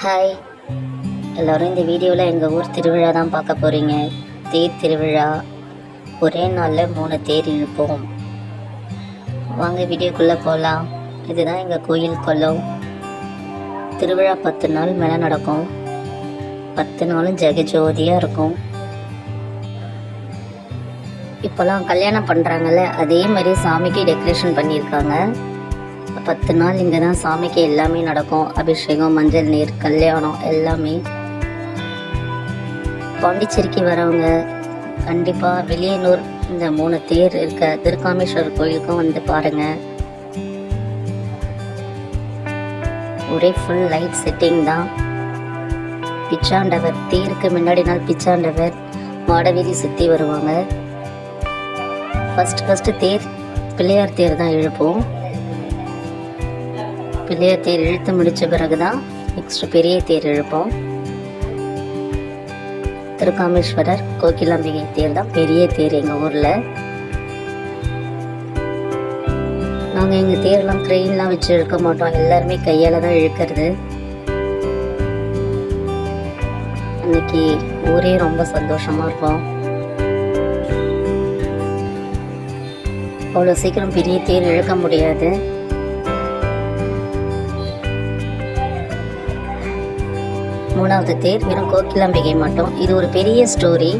Hi எல்லோரும் இந்த வீடியோவில் எங்கள் ஊர் திருவிழா தான் பார்க்க போகிறீங்க தேர் திருவிழா. ஒரே நாளில் மூணு தேர் இழுப்போம். வாங்க வீடியோக்குள்ளே போகலாம் இதுதான் எங்கள் கோயில் குளம். திருவிழா பத்து நாள் மேலே நடக்கும். பத்து நாளும் ஜெகஜோதியாக இருக்கும். இப்போல்லாம் கல்யாணம் பண்ணுறாங்கல்ல அதே மாதிரி சாமிக்கு டெக்கரேஷன் பண்ணியிருக்காங்க. பத்து நாள் இங்கே தான் சாமிக்கு எல்லாமே நடக்கும். அபிஷேகம் மஞ்சள் நீர் கல்யாணம் எல்லாமே. பாண்டிச்சேரிக்கு வரவங்க கண்டிப்பாக வெளியனூர் இந்த மூணு தேர் இருக்க திருக்காமேஸ்வரர் கோயிலுக்கும் வந்து பாருங்க. ஒரே ஃபுல் லைட் செட்டிங் தான். பிச்சாண்டவர் தேருக்கு முன்னாடி நாள் பிச்சாண்டவர் மாடவீதி சுற்றி வருவாங்க. ஃபஸ்ட் ஃபஸ்ட்டு தேர் பிள்ளையார் தேர் தான் இழுப்போம். பிள்ளையார் தேர் இழுத்து முடிச்ச பிறகு தான் நெக்ஸ்ட் பெரிய தேர் இழுப்போம். திருக்காமேஸ்வரர் கோகிலாம்பிகை தேர் தான் பெரிய தேர் எங்கள் ஊரில். நாங்கள் எங்கள் தேர்லாம் க்ரெயின்லாம் வச்சு இழுக்க மாட்டோம். எல்லாருமே கையால் தான் இழுக்கிறது. அன்னைக்கு ஊரே ரொம்ப சந்தோஷமாக இருக்கும். அவ்வளோ சீக்கிரம் பெரிய தேர் இழுக்க முடியாது. மூணாவது தேர் வெறும் கோகிலாம்பிகை மட்டும். இது ஒரு பெரிய ஸ்டோரி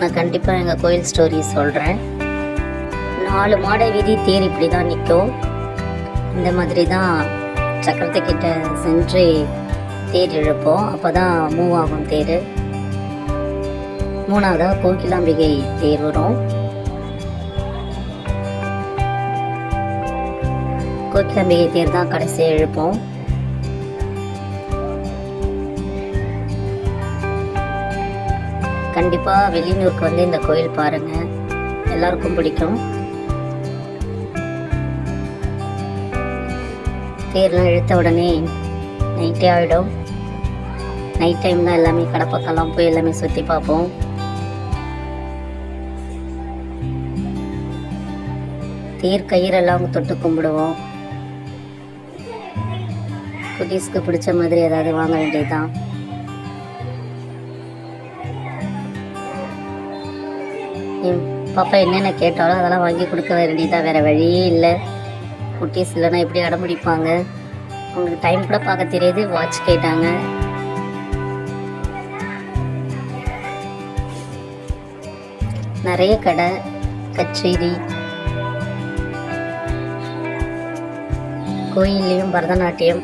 நான் கண்டிப்பாக எங்கள் கோயில் ஸ்டோரி சொல்கிறேன் நாலு மாடை வீதி தேர் இப்படி தான் நிற்கும். இந்த மாதிரி தான் சக்கரத்துக்கிட்ட சென்று தேர் இழுப்போம். அப்போ தான் மூவ் ஆகும் தேர். மூணாவதாக கோகிலாம்பிகை தேர் வரும். கோகிலாம்பிகை தேர் தான் கடைசியாக இழுப்போம். கண்டிப்பாக வெளியூருக்கு வந்து இந்த கோயில் பாருங்கள் எல்லாருக்கும் பிடிக்கும். தேர்லாம் இழுத்த உடனே நைட்டே ஆகிடும் நைட் டைம் தான் எல்லாமே கடை பக்கம்லாம் போய் எல்லாமே சுற்றி பார்ப்போம். தேர் கயிறெல்லாம் தொட்டு கும்பிடுவோம். குட்டீஸ்க்கு பிடிச்ச மாதிரி ஏதாவது வாங்க வேண்டியதுதான். என் பாப்பா என்னென்ன கேட்டாலும் அதெல்லாம் வாங்கி கொடுக்க வேண்டியதாக வேறு வழியே இல்லை. குட்டீஸ் இல்லைன்னா எப்படி அடம்பிடிப்பாங்க அவங்களுக்கு டைம் கூட பார்க்க தெரியாது. வாட்ச் கேட்டாங்க. நிறைய கடை கச்சேரி கோயில்லையும் பரதநாட்டியம்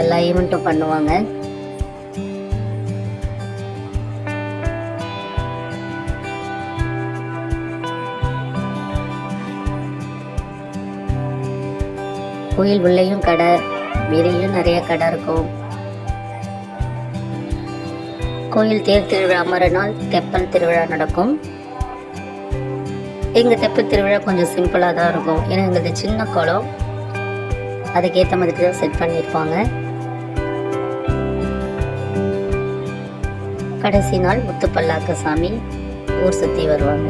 எல்லா ஈவெண்ட்டும் பண்ணுவாங்க. கோயில் உள்ளேயும் கடை வெளியிலும் நிறைய கடை இருக்கும். கோயில் தேர் திருவிழா மறுநாள் தெப்பல் திருவிழா நடக்கும். எங்கள் தெப்பல் திருவிழா கொஞ்சம் சிம்பிளாக தான் இருக்கும். ஏன்னா எங்களது சின்ன குளம். அதுக்கேற்ற மாதிரி தான் செட் பண்ணியிருப்பாங்க. கடைசி நாள் முத்துப்பல்லாக்க சாமி ஊர் சுற்றி வருவாங்க.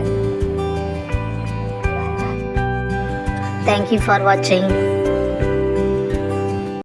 தேங்க்யூ ஃபார் வாட்சிங்